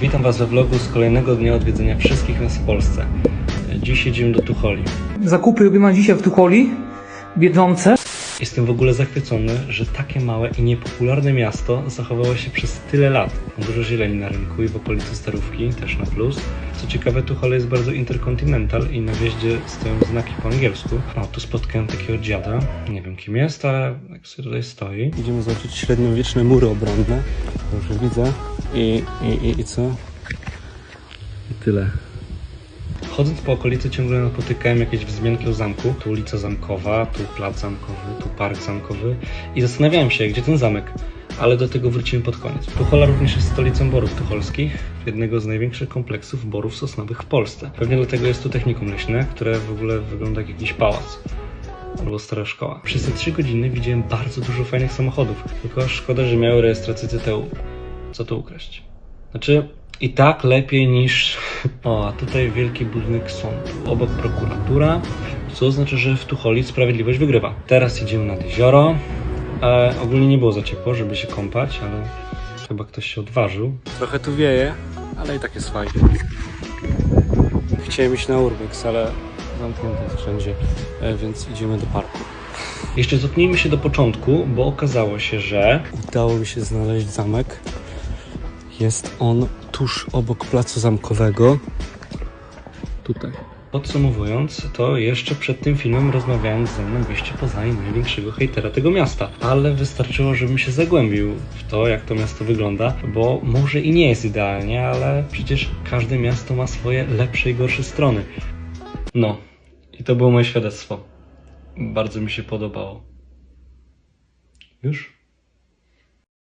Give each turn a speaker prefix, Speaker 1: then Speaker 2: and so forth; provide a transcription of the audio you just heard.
Speaker 1: Witam Was we vlogu z kolejnego dnia odwiedzenia wszystkich miast w Polsce. Dziś jedziemy do Tucholi.
Speaker 2: Zakupy robimy dzisiaj w Tucholi, Biedronce.
Speaker 1: Jestem w ogóle zachwycony, że takie małe i niepopularne miasto zachowało się przez tyle lat. Dużo zieleni na rynku i w okolicy Starówki, też na plus. Co ciekawe, Tuchole jest bardzo interkontynental i na wjeździe stoją znaki po angielsku. O, tu spotkałem takiego dziada. Nie wiem kim jest, ale jak sobie tutaj stoi. Idziemy zobaczyć średniowieczne mury obronne. Już widzę. I, i, i, i co? I tyle. Chodząc po okolicy ciągle napotykałem jakieś wzmianki o zamku. Tu ulica Zamkowa, tu plac zamkowy, tu park zamkowy. I zastanawiałem się, gdzie ten zamek. Ale do tego wrócimy pod koniec. Tuchola również jest stolicą borów tucholskich, jednego z największych kompleksów borów sosnowych w Polsce. Pewnie dlatego jest tu technikum leśne, które w ogóle wygląda jak jakiś pałac. Albo stara szkoła. Przez te trzy godziny widziałem bardzo dużo fajnych samochodów. Tylko szkoda, że miały rejestrację CTU. Co tu ukraść? Znaczy, i tak lepiej niż. O, a tutaj wielki budynek sądu. Obok prokuratura, co oznacza, że w Tucholi sprawiedliwość wygrywa. Teraz idziemy nad jezioro. E, ogólnie nie było za ciepło, żeby się kąpać, ale chyba ktoś się odważył. Trochę tu wieje, ale i tak jest fajnie. Chciałem iść na Urbex, ale zamknięte jest wszędzie, e, więc idziemy do parku. Jeszcze cofnijmy się do początku, bo okazało się, że udało mi się znaleźć zamek. Jest on tuż obok placu zamkowego. Tutaj. Podsumowując, to jeszcze przed tym filmem rozmawiałem ze mną goście Poznania największego hejtera tego miasta. Ale wystarczyło, żebym się zagłębił w to, jak to miasto wygląda, bo może i nie jest idealnie, ale przecież każde miasto ma swoje lepsze i gorsze strony. No, i to było moje świadectwo. Bardzo mi się podobało. Już?